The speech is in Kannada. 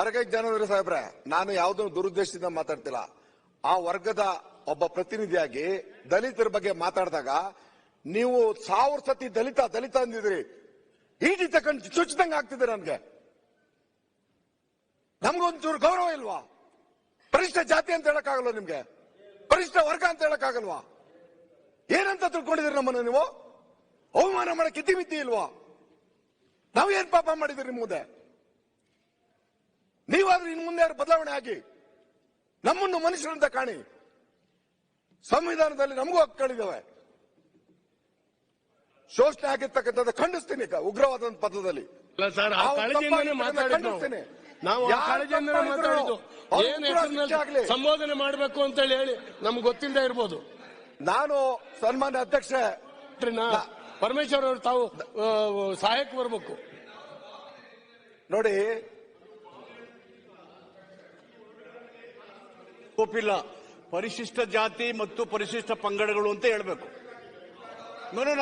ಅರಗೈ ಜ್ಞಾನೇಂದ್ರ ಸಾಹೇಬ್ರೆ, ನಾನು ಯಾವುದನ್ನು ದುರುದ್ದೇಶದಿಂದ ಮಾತಾಡ್ತಿಲ್ಲ. ಆ ವರ್ಗದ ಒಬ್ಬ ಪ್ರತಿನಿಧಿಯಾಗಿ ದಲಿತರ ಬಗ್ಗೆ ಮಾತಾಡಿದಾಗ, ನೀವು ಸಾವಿರ ಸತಿ ದಲಿತ ದಲಿತ ಅಂದಿದ್ರಿ ಈಟಿ ತಕೊಂಡು ಚುಚ್ಚಿದಂಗೆ ಆಗ್ತಿದೆ ನನಗೆ ನಮ್ಗೊಂಚೂರು ಗೌರವ ಇಲ್ವಾ? ಪರಿಷ್ಠ ಜಾತಿ ಅಂತ ಹೇಳಕ್ಕಾಗಲ್ವಾ ನಿಮ್ಗೆ? ಪರಿಷ್ಠ ವರ್ಗ ಅಂತ ಹೇಳಕ್ಕಾಗಲ್ವಾ? ಏನಂತ ತಿಳ್ಕೊಂಡಿದ್ರಿ ನಮ್ಮನ್ನು ನೀವು? ಅವಮಾನ ಮಾಡಕ್ಕೆ ಇತಿಮಿತಿ ಇಲ್ವಾ? ನಾವು ಏನ್ ಪಾಪ ಮಾಡಿದ್ರಿ ನಿಮ್ಮ ಮುಂದೆ ನೀವಾದ್ರೂ ಇನ್ ಮುಂದೆ ಬದಲಾವಣೆ ಆಗಿ ನಮ್ಮನ್ನು ಮನುಷ್ಯರಂತ ಕಾಣಿ. ಸಂವಿಧಾನದಲ್ಲಿ ನಮಗೂ ಹಕ್ಕುಗಳಿದಾವೆ ಶೋಷಣೆ ಆಗಿರ್ತಕ್ಕಂಥದ್ದು ಖಂಡಿಸ್ತೀನಿ ಈಗ ಉಗ್ರವಾದ ಪದದಲ್ಲಿ. ಖಂಡಿಸ್ತೀನಿ. ನಾವು ಸಂಬೋಧನೆ ಮಾಡಬೇಕು ಅಂತ ಹೇಳಿ ನಮ್ಗೆ ಗೊತ್ತಿಲ್ಲದೆ ಇರ್ಬೋದು. ನಾನು ಸನ್ಮಾನ್ಯ ಅಧ್ಯಕ್ಷ. ಪರಮೇಶ್ವರ್ ಅವರು ತಾವು ಸಹಾಯಕ್ಕೆ ಬರ್ಬೇಕು. ನೋಡಿ ಒಪ್ಪಿಲ್ಲ ಪರಿಶಿಷ್ಟ ಜಾತಿ ಮತ್ತು ಪರಿಶಿಷ್ಟ ಪಂಗಡಗಳು ಅಂತ ಹೇಳಬೇಕು. ನೋಡೋಣ